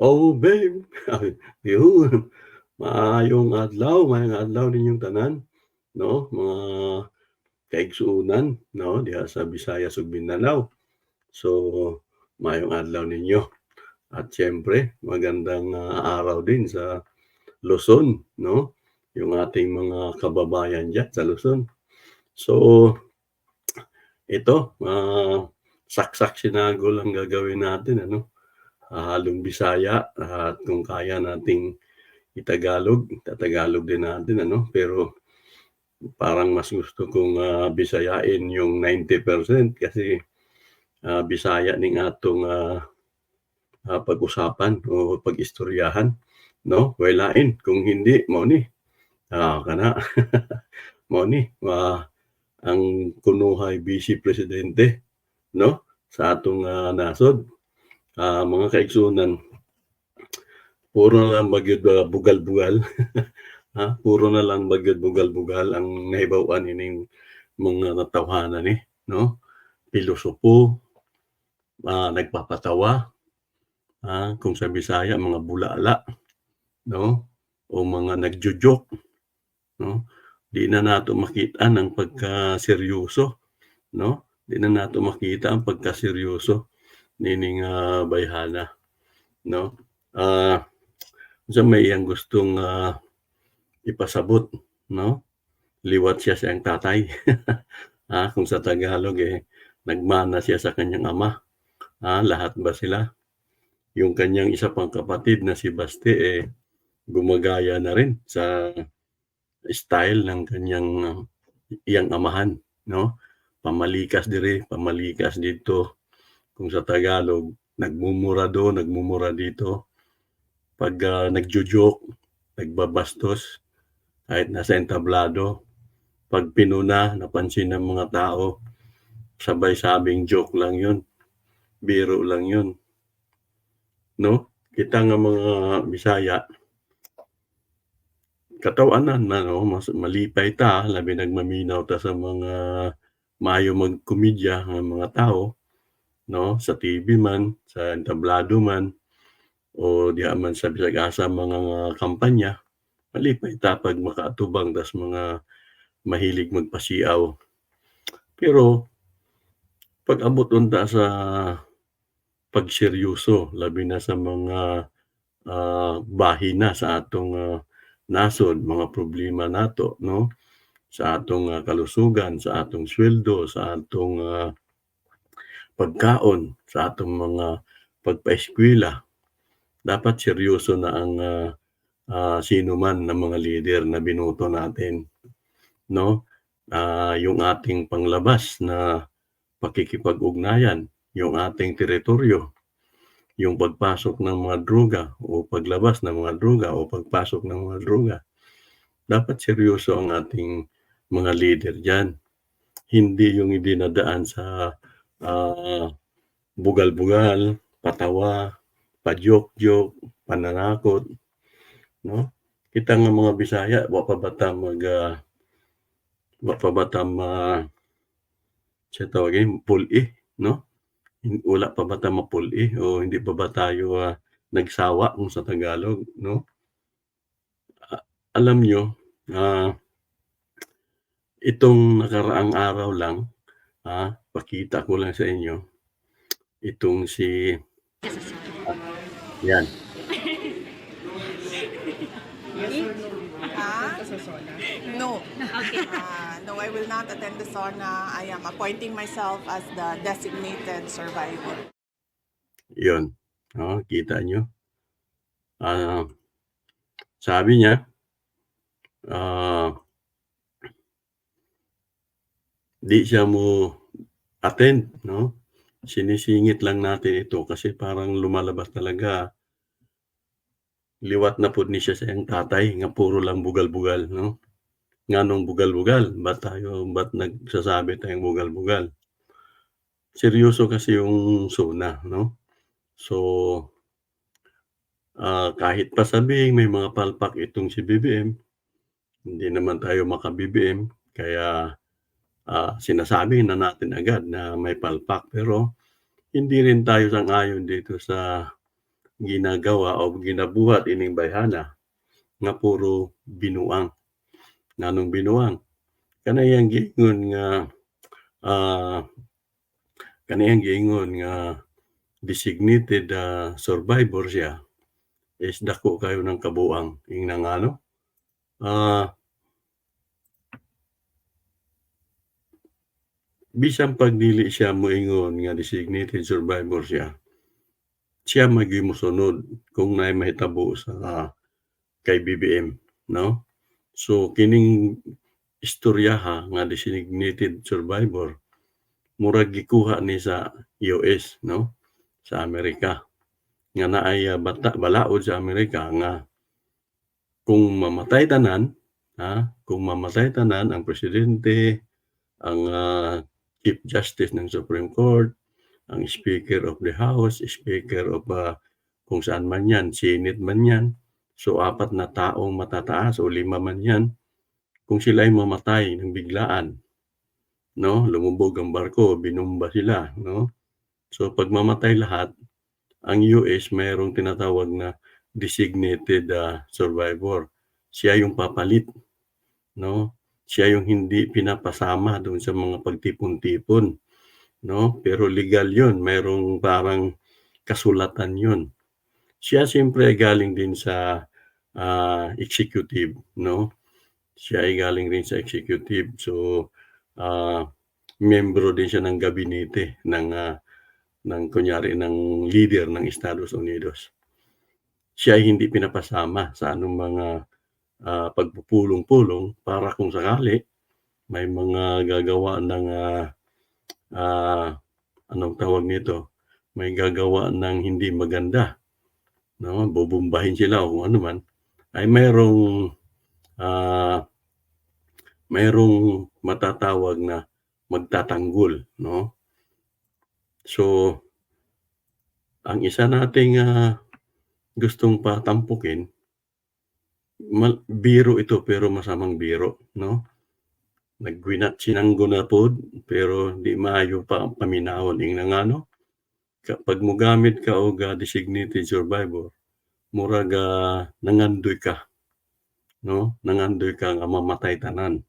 Oh, babe. Yun. Maayong adlaw, maayong adlaw ninyong tanan, 'no, mga kaigsuonan, 'no, diha sa Visayas ug. So, maayong adlaw ninyo at siyempre magandang, ah, araw din sa Luzon, 'no, yung ating mga kababayan diyan sa Luzon. So, ito, ah, saksak-sinago lang gagawin natin ano, hahalong Bisaya at kung kaya nating i-Tagalog, ita-Tagalog din natin ano, pero parang mas gusto kong, ah, Bisayain yung 90% kasi, ah, Bisaya ning atong, ah, ah, pag-usapan o pag-istoryahan, 'no. Way lain kung hindi mao ni, ah, kana mao ni, ah, ang kunuhay Vice Presidente, 'no, sa atong, ah, nasod. Ah, mga kaigsuonan, puro na lang ba gyud ah, bugal-bugal, ha, puro na lang ba gyud bugal-bugal ang nahibaw-an ining mga natawhanan ni, 'no. Pilosopo, ah, nagpapatawa, ah, kung sa Bisaya mga bulala, 'no, o mga nagjo-joke, 'no. Di na nato makita ang pagkaseryoso, 'no, di na nato makita ang pagkaseryoso nining, ah, bayhana, 'no. Ah, unsa may iyang gustong, ah, ipasabot, 'no, liwat siya sa iyang tatay. Ah, kung sa Tagalog, eh, nagmana siya sa kanyang ama, ah, lahat ba sila? Yung kanyang isa pang kapatid na si Baste, eh, gumagaya na rin sa style ng kanyang iyang amahan, 'no. Pamalikas diri, pamalikas dito. Kung sa Tagalog, nagmumura dun, nagmumura dito. 'Pag, ah, nagjo-joke, nagbabastos, kahit nasa entablado. 'Pag pinuna, napansin ng mga tao, sabay sabing joke lang yun, biro lang yun. 'No, kita nga mga Bisaya kataw-anan na 'no, mas malipay ta labi nagmaminaw ta sa mga maayo magkomedya nga mga tao, 'no, sa TV man, sa entablado man, o diha man sa bisag asa mga kampanya, malipay ta 'pag makaatubang tas mga mahilig magpasiaw. Pero, 'pag abot unta sa pagseryoso labi na sa mga, ah, bahin sa atong, ah, nasod, mga problema nato, 'no, sa atong, ah, kalusugan, sa atong sweldo, sa atong, ah, pagkaon, sa atong mga pagpa-eskwela, dapat seryoso na ang, ah, ah, sino man na mga lider na binoto natin, 'no. Ah, yung ating panglabas na pakikipag-ugnayan, yung ating teritoryo, yung pagpasok ng mga droga o paglabas ng mga droga o pagpasok ng mga droga. Dapat seryoso ang ating mga lider diyan. Hindi yung idinadaan sa, ah, bugal-bugal, patawa, pa-joke-joke, pananakot, 'no. Kita nga mga Bisaya wa pa bata mag, ah, wa pa bata ma sa tawag pul-i, 'no. Wala pa bata mapul-i o hindi pa ba tayo, ah, nagsawa kung sa Tagalog, 'no. Alam niyo, ah, itong nakaraang araw lang, ah, pakita ko lang sa inyo, itong si yan. Ah? No. Okay. Uh, no, I will not attend the sauna. I am appointing myself as the designated survivor. Yun, oh, kita niyo. Ah, sabi niya, ah di siya mo-attend, 'no. Sinisingit lang natin ito kasi parang lumalabas talaga liwat na pud ni sa iyang tatay nga puro lang bugal-bugal, 'no. Nganong bugal-bugal, ba't tayo ba't nagsasabi tayong bugal-bugal? Seryoso kasi yung SONA, 'no. So, ah, kahit pa sabihing may mga palpak itong si BBM, hindi naman tayo maka-BBM kaya, ah, sinasabi na natin agad na may palpak pero hindi rin tayo sang-ayon dito sa ginagawa o ginabuhat ining bayhana nga puro binuang. Nganong binuang? Kanay ang giingon nga ah, kanay ang giingon nga designated ah, survivor siya is dako kayo ng kabuang ingna nga ano bisan pag dili siya moingon nga designated survivor siya, siya magyud mosunod kung naay mahitabo sa kay BBM, no? So kining istoryaha nga designated survivor murag gikuha ni sa US, no? Sa Amerika nga naay ah, bata balaod sa Amerika nga kung mamatay tanan, ha, kung mamatay tanan ang presidente, ang ah, Chief Justice ng Supreme Court, ang Speaker of the House, Speaker of ah, kung saan man yan, Senate man yan. So apat na taong matataas o lima man yan. Kung sila ay mamatay ng biglaan, no? Lumubog ang barko, binumba sila, no? So pag mamatay lahat, ang US mayroong tinatawag na designated ah, survivor. Siya yung papalit, no? Siya yung hindi pinapasama doon sa mga pagtipon-tipon, no? Pero legal 'yun, mayroong parang kasulatan 'yun. Siya siyempre galing din sa ah, executive, no? Siya ay galing rin sa executive. So ah, miyembro din siya ng gabinete ng ah, ng kunyari ng leader ng Estados Unidos. Siya ay hindi pinapasama sa anong mga ah, pagpupulong-pulong para kung sakali may mga gagawa ng ah, ah, anong tawag nito? May gagawa ng hindi maganda, no? Bobombahin sila o kung ano man, ay mayroong ah, mayroong matatawag na magtatanggol, no? So ang isa nating ah, gustong patampukin, mal biro ito pero masamang biro, no? Nagwinat sinanggo na pod pero di maayo pa paminawon ingna nga no? Kapag mogamit ka og ah, designated survivor, murag ah, nangandoy ka, no? Nangandoy ka nga mamatay tanan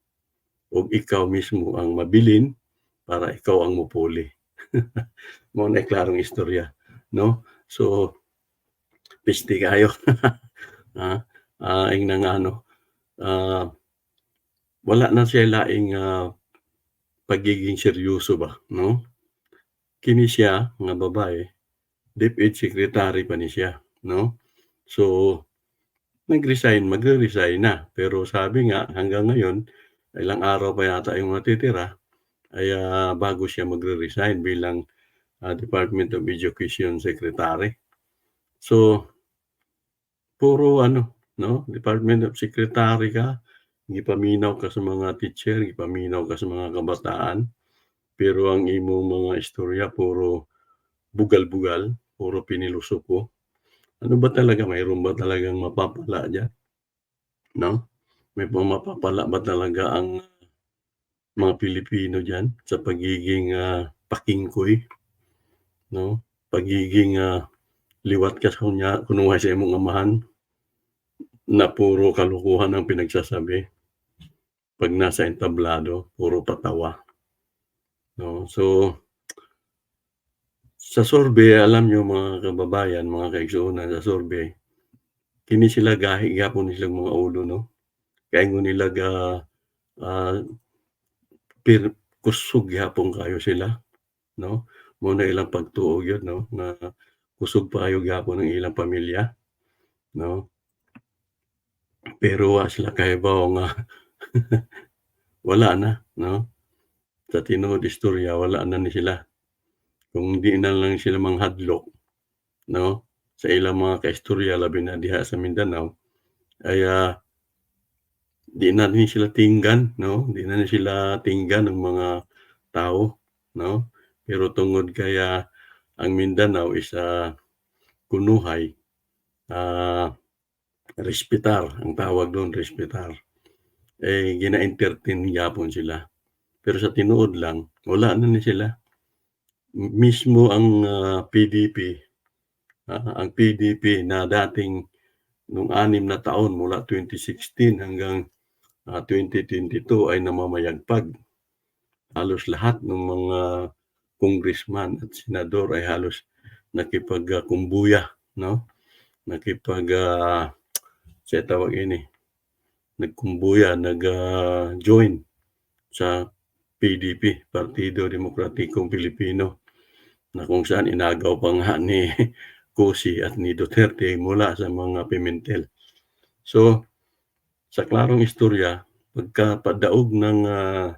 ug ikaw mismo ang mabilin para ikaw ang mopuli. Mao na klarong istorya, no? So piste kayo. ah, ah, ingna nga ano, ah, wala na siya laing ah, pagiging seryoso ba, no? Kini siya nga babae, DepEd secretary pa ni siya, no? So nag-resign, magre-resign na. Pero sabi nga hanggang ngayon, ilang araw pa yata yung natitira ay ah, bago siya magre-resign bilang ah, Department of Education Secretary. So puro ano, no? Department of Secretary ka, gipaminaw ka sa mga teacher, gipaminaw ka sa mga kabataan. Pero ang imong mga istorya puro bugal-bugal, puro pinilusuko. Ano ba talaga, mayroon ba talagang mapapala diyan? No? May mga mapapala ba talaga ang mga Pilipino diyan sa pagiging ah, pakingkoy, no? Pagiging ah, liwat ka sa kunya kunwari sa imong amahan na puro kalokohan ang pinagsasabi. Pag nasa entablado, puro patawa. No? So sa survey, alam niyo mga kababayan, mga kaigsuonan sa survey, kini sila gahi gyapon ni silang mga ulo, no? Kaingon nila ga ah, pir kusog gyapon kayo sila, no? Mao na ilang pagtuo gyud, no? Nga kusog paayo gyapon ang ilang pamilya, no? Pero wa sila kahibaw nga wala na, no? Sa tinuod istorya wala na ni sila. Kung di na lang sila manghadlok, no? Sa ilang mga kaistorya labi na diha sa Mindanao ay ah, di na ni sila tinggan, no? Di na ni sila tinggan ng mga tao, no? Pero tungod kaya ang Mindanao is ah, kunuhay, ah, respetar, ang tawag doon respetar. Eh gina-entertain gyapon sila. Pero sa tinuod lang, wala na ni sila. Mismo ang ah, PDP ah, ang PDP na dating nung 6 na taon mula 2016 hanggang, ah, 2022 ay namamayagpag. Halos lahat ng mga congressman at senador ay halos nakipag, ah, kumbuya 'no, nakipag, ah, sa tawag ini, nagkumbuya, nag, ah, join sa PDP, Partido Demokratikong Pilipino, na kung saan inagaw pa nga ni Kosy at ni Duterte mula sa mga Pimentel. So, sa klarong istorya, pagkapadaog ng, ah,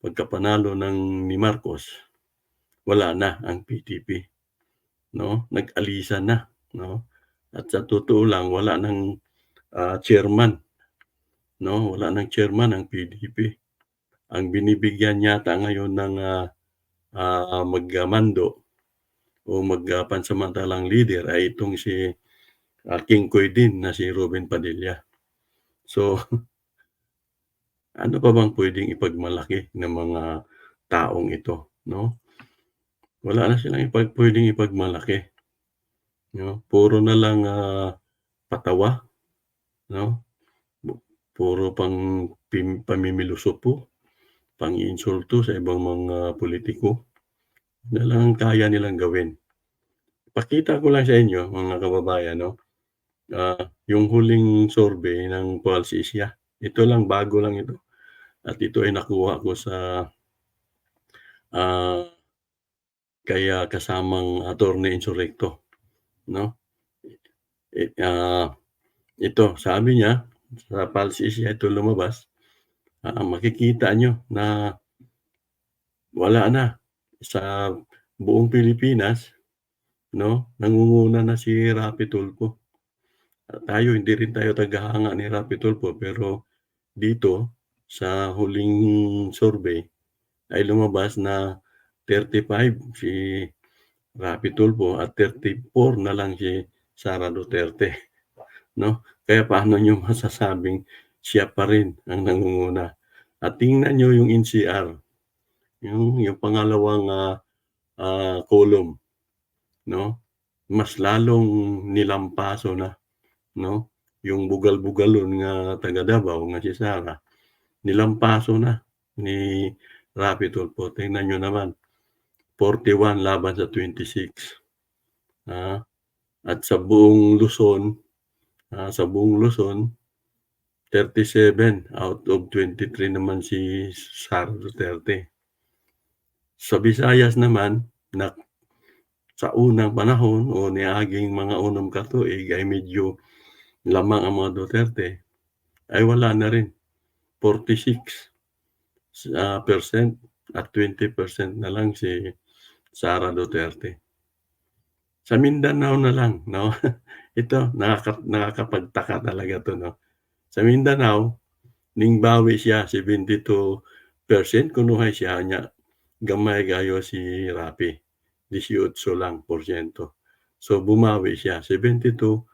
pagkapanalo ng ni Marcos, wala na ang PDP, 'no, nag-alisa na, 'no, at sa totoo lang wala ng, ah, chairman, 'no, wala ng chairman ang PDP. Ang binibigyan yata ngayon ng, ah, ah, magmando o mag, ah, pansamantalang leader ay itong si, ah, King Koy din na si Robin Padilla. So ano pa bang puwedeng ipagmalaki ng mga taong ito, 'no? Wala na silang ipag puwedeng ipagmalaki, 'no, puro na lang, ah, patawa, 'no, puro pang pim pamimilosopo, pang-iinsulto sa ibang mga pulitiko, yun lang ang kaya nilang gawin. Ipakita ko lang sa inyo mga kababayan 'no, ah, yung huling survey ng Pulse Asia, ito lang bago lang ito. At ito ay nakuha ko sa ah, kay, ah, kasamang Attorney Insurrecto, 'no. Eh, ah, ito sabi niya sa Pulse Asia ito lumabas, ah, makikita niyo na wala na sa buong Pilipinas, 'no, nangunguna na si Rapi Tulfo. Ah, tayo hindi rin tayo tagahanga ni Rapi Tulfo pero dito sa huling survey ay lumabas na 35 si Rapi Tulfo at 34 na lang si Sara Duterte, 'no. Kaya paano niyo masasabing siya pa rin ang nangunguna at tingnan niyo yung NCR, yung yung pangalawang, ah, ah, column, 'no, mas lalong nilampaso na, 'no, yung bugal-bugalon nga taga Davao nga si Sara, nilampaso na ni Rapi Tulfo. Tingnan niyo naman, 41 laban sa 26, ah, at sa buong Luzon, ah, sa buong Luzon, 37 out of 23 naman si Sara Duterte. Sa Visayas naman na sa unang panahon o niaging mga unang katuig ay medyo lamang ang mga Duterte, ay wala na rin, 46 ah, percent at 20% na lang si Sara Duterte. Sa Mindanao na lang, 'no, ito nakaka nakakapagtaka talaga 'to, 'no. Sa Mindanao, ningbawi siya 72% kunuhay siya nya gamay kayo si Rapi, 18 lang porsyento. So bumawi siya 72,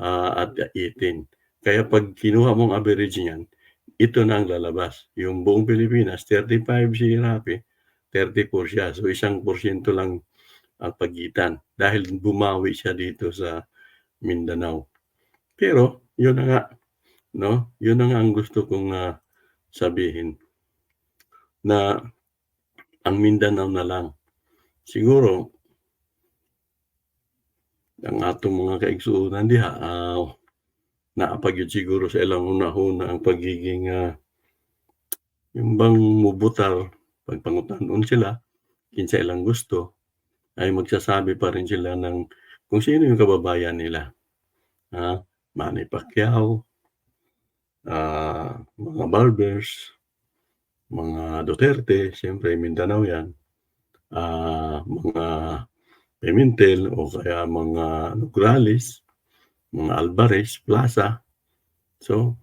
ah, at 18. Kaya 'pag kinuha mong average niyan, ito na ang lalabas. Yung buong Pilipinas 35 si Rapi, 34 siya. So isang porsyento lang ang pagitan dahil bumawi siya dito sa Mindanao. Pero yun na nga, 'no, yun na nga ang gusto kong, ah, sabihin. Na ang Mindanao na lang. Siguro ang atong mga kaigsuonan diha, ah, naa pa gyud siguro sa ilang hunahuna ang pagiging, ah, yung bang mobutar, pagpangutan-on sila, kinsa ilang gusto, ay magsasabi pa rin sila ng kung sino yung kababayan nila. Ah, Manny Pacquiao, ah, mga Barbers, mga Duterte, siyempre Mindanao yan, ah, mga Pimentel o kaya mga Nograles, mga Alvarez, Plaza. So,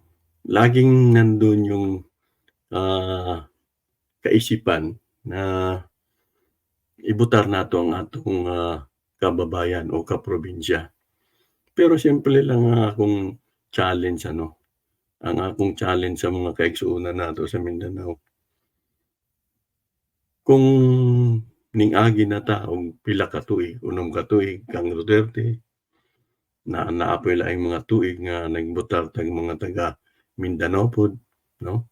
laging nandun yung, ah, kaisipan na ibotar nato ang atong, ah, kababayan o kaprobinsya. Pero siyempre lang ang akong challenge ano, ang akong challenge sa mga kaigsuonan nato sa Mindanao. Kung ning-agi na ta og pila ka tuig, unom ka tuig kang Duterte, na naapoy laing mga tuig nga nagbutar tag mga taga Mindanao pod, no?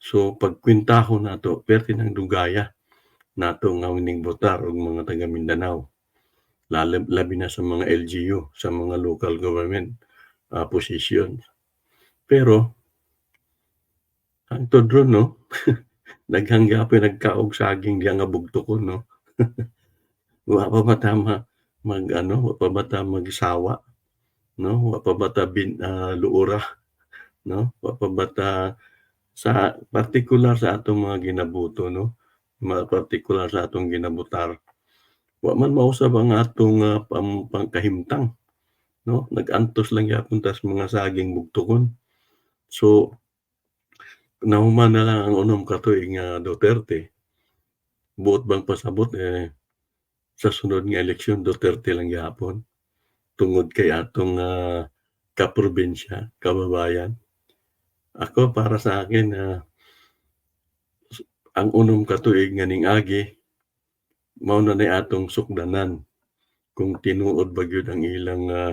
So pagkwentahon nato perti ng dugaya nato nga wining botar og mga taga Mindanao. Lalo labi na sa mga LGU, sa mga local government uh, positions. Pero hangtod ron no, daghang gyapon nagkaog saging diha nga bugtokon no. wa pa ba tama mag ano, wa pa ba ta magsawa, no? Wa pa ba ta bin, ah, luura, no? Wa pa ba ta sa partikular sa atong mga ginabuto no, mga partikular sa atong ginabutar. Wa man mausab ang atong uh, pam, pangkahimtang, no? Nag-antos lang gyapon tas mga saging bugtokon. So nahuman na lang ang unom ka tuig nga Duterte. Buot bang pasabot eh sa sunod nga eleksyon Duterte lang gyapon tungod kay atong uh, kaprobinsya, kababayan. Ako para sa akin uh, ang unom ka tuig nga ning agi mao na ni atong sukdanan. Kung tinuod ba gyud ang ilang uh,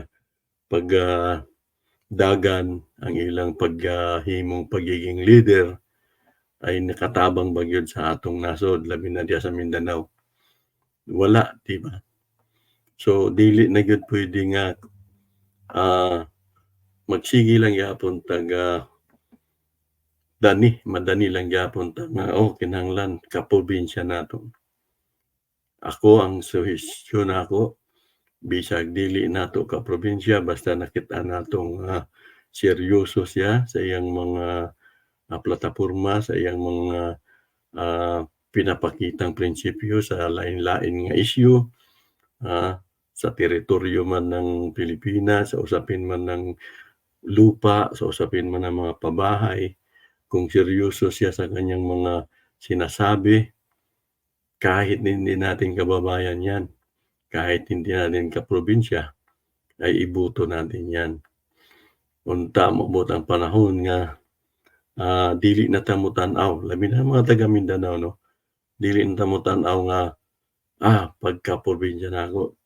pag uh, dagan ang ilang paghimong uh, pagiging leader ay nakatabang ba gyud sa atong nasod labi na diya sa Mindanao? Wala di ba? So dili na gyud pwede nga uh, magsige lang yapon taga dani madani lang yapon ta nga oh kinahanglan ka probinsya nato ako ang suhestyon ako bisag dili nato ka probinsya basta nakita natong uh, seryoso siya sa iyang mga uh, plataporma sa iyang mga uh, pinapakitang prinsipyo sa lain-lain nga issue uh, sa teritoryo man ng Pilipinas, sa usapin man ng lupa, sa usapin man ng mga pabahay, kung seryoso siya sa kanyang mga sinasabi, kahit hindi natin kababayan yan, kahit hindi natin kaprobinsya, ay ibuto natin yan. Unta mabot ang panahon nga uh, dili na tamo tanaw, labi na mga taga Mindanao no. Dili na tamo tanaw nga ah pagka probinsya na ako,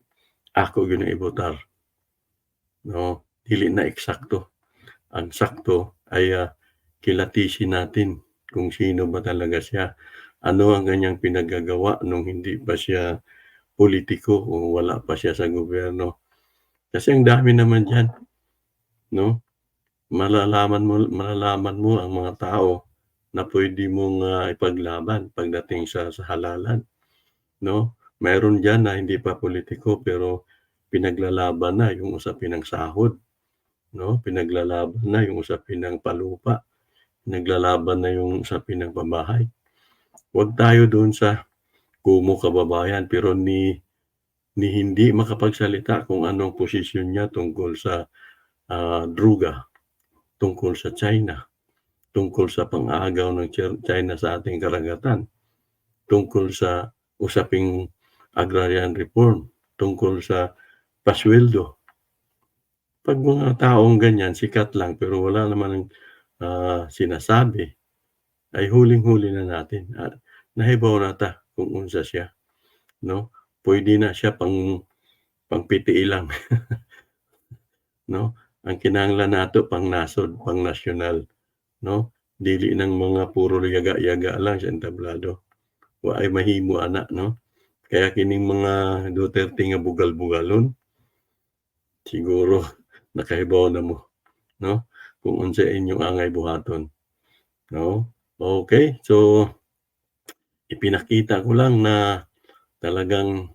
ako gyud ibotar. No, dili na eksakto. Ang sakto ay uh, kilatisin natin kung sino ba talaga siya. Ano ang kanyang pinagagawa nung hindi pa siya politiko o wala pa siya sa gobyerno. Kasi ang dami naman diyan, no? Malalaman mo malalaman mo ang mga tao na pwede mong uh, ipaglaban pagdating sa, sa halalan, no? Mayroon diyan na hindi pa politiko pero pinaglalaban na yung usapin ng sahod, no? Pinaglalaban na yung usapin ng palupa, pinaglalaban na yung usapin ng pambahay. Huwag tayo doon sa kumo kababayan pero ni ni hindi makapagsalita kung anong posisyon niya tungkol sa uh, druga, tungkol sa China, tungkol sa pang-aagaw ng China sa ating karagatan, tungkol sa usaping agrarian reform, tungkol sa pasweldo. Pag mga taong ganyan, sikat lang pero wala naman uh, sinasabi, ay huling-huli na natin. Uh, nahibaw na ta kung unsa siya. No? Pwede na siya pang pangpiti lang. no? Ang kinahanglan nato pang nasod, pang nasyonal, no? Dili ng mga puro yaga-yaga lang sa entablado. Wa ay mahimo ana, no? Kaya kining mga Duterte nga bugal-bugalon, siguro nakahibaw na mo, no? Kung unsa inyong angay buhaton. No? Okay, so ipinakita ko lang na talagang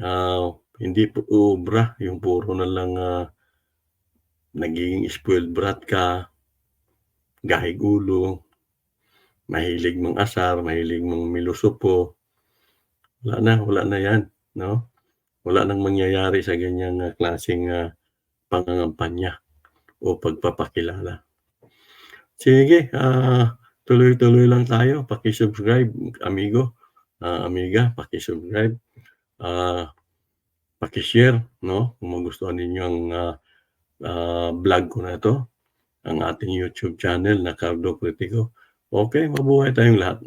uh, hindi po ubra yung puro na lang uh, nagiging spoiled brat ka, gahig ulo, mahilig mang asar, mahilig mang milusupo. Wala na, wala na yan, no? Wala nang mangyayari sa ganyang uh, klaseng uh, pangangampanya o pagpapakilala. Sige, uh, tuloy-tuloy lang tayo. Paki-subscribe, amigo, uh, amiga, paki-subscribe. Uh, paki-share, no? Kung magustuhan ninyo ang uh, uh, vlog ko na ito, ang ating YouTube channel na Cardo Critico. Okay, mabuhay tayong lahat.